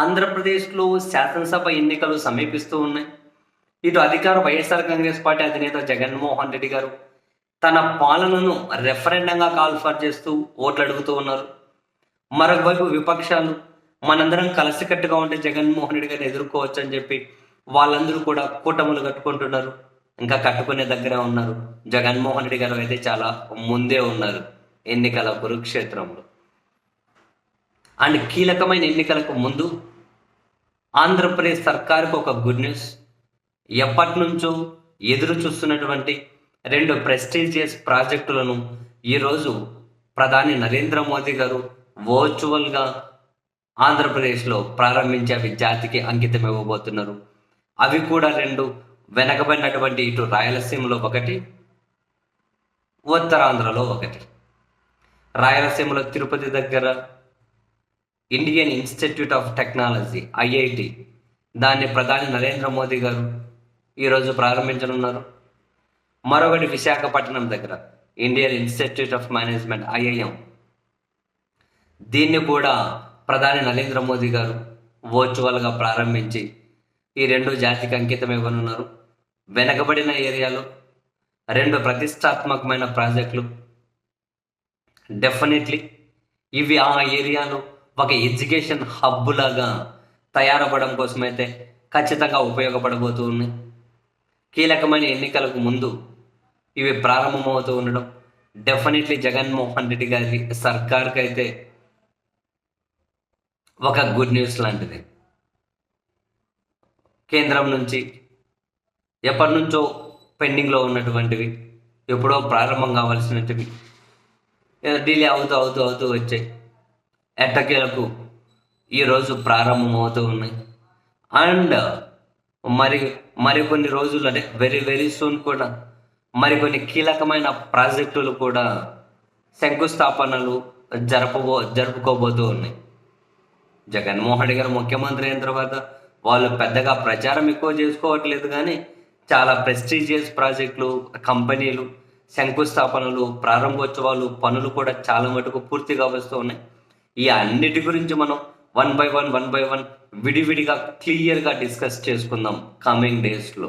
ఆంధ్రప్రదేశ్లో శాసనసభ ఎన్నికలు సమీపిస్తూ ఉన్నాయి. ఇటు అధికార వైఎస్ఆర్ కాంగ్రెస్ పార్టీ అధినేత జగన్మోహన్ రెడ్డి గారు తన పాలనను రెఫరెండంగా కాల్ఫర్ చేస్తూ ఓట్లు అడుగుతూ ఉన్నారు. మరొకవైపు విపక్షాలు మనందరం కలిసికట్టుగా ఉంటే జగన్మోహన్ రెడ్డి గారిని ఎదుర్కోవచ్చు అని చెప్పి వాళ్ళందరూ కూడా కూటములు కట్టుకుంటున్నారు. ఇంకా కట్టుకునే దగ్గర ఉన్నారు. జగన్మోహన్ రెడ్డి గారు అయితే చాలా ముందే ఉన్నారు ఎన్నికల కురుక్షేత్రంలో. అండ్ కీలకమైన ఎన్నికలకు ముందు ఆంధ్రప్రదేశ్ సర్కారుకు ఒక గుడ్ న్యూస్. ఎప్పటి నుంచో ఎదురు చూస్తున్నటువంటి రెండు ప్రెస్టీజియస్ ప్రాజెక్టులను ఈరోజు ప్రధాని నరేంద్ర మోదీ గారు వర్చువల్గా ఆంధ్రప్రదేశ్లో ప్రారంభించి అవి జాతికి అంకితం ఇవ్వబోతున్నారు. అవి కూడా రెండు వెనకబడినటువంటి ఇటు రాయలసీమలో ఒకటి ఉత్తరాంధ్రలో ఒకటి. రాయలసీమలో తిరుపతి దగ్గర Indian Institute of Technology IIT దాన్ని ప్రధాని నరేంద్ర మోదీ గారు ఈరోజు ప్రారంభించనున్నారు. మరొకటి విశాఖపట్నం దగ్గర Indian Institute of Management IIM దీన్ని కూడా ప్రధాని నరేంద్ర మోదీ గారు వర్చువల్గా ప్రారంభించి ఈ రెండు జాతికి అంకితం ఇవ్వనున్నారు. వెనకబడిన ఏరియాలో రెండు ప్రతిష్టాత్మకమైన ప్రాజెక్టులు. డెఫినెట్లీ ఇవి ఆ ఏరియాలో ఒక ఎడ్యుకేషన్ హబ్ లాగా తయారవ్వడం కోసమైతే ఖచ్చితంగా ఉపయోగపడబోతూ ఉన్నాయి కీలకమైన ఎన్నికలకు ముందు ఇవి ప్రారంభమవుతూ ఉండడం డెఫినెట్లీ జగన్మోహన్ రెడ్డి గారి సర్కార్కి అయితే ఒక గుడ్ న్యూస్ లాంటిది. కేంద్రం నుంచి ఎప్పటి నుంచో పెండింగ్లో ఉన్నటువంటివి ఎప్పుడో ప్రారంభం కావాల్సినవి డిలే అవుతూ అవుతూ అవుతూ వచ్చాయి. ఎట్టకేలకు ఈరోజు ప్రారంభమవుతూ ఉన్నాయి. అండ్ మరి మరికొన్ని రోజులు అంటే వెరీ వెరీ సూన్ కూడా మరికొన్ని కీలకమైన ప్రాజెక్టులు కూడా శంకుస్థాపనలు జరపబో జరుపుకోబోతూ ఉన్నాయి. జగన్మోహన్ రెడ్డి గారు ముఖ్యమంత్రి అయిన తర్వాత వాళ్ళు పెద్దగా ప్రచారం ఎక్కువ చేసుకోవట్లేదు కానీ చాలా ప్రెస్టీజియస్ ప్రాజెక్టులు కంపెనీలు శంకుస్థాపనలు ప్రారంభోత్సవాలు పనులు కూడా చాలా మటుకు పూర్తిగా వస్తూ ఉన్నాయి. ఈ అన్నిటి గురించి మనం one by one one by one విడివిడిగా క్లియర్గా డిస్కస్ చేసుకుందాం కమింగ్ డేస్లో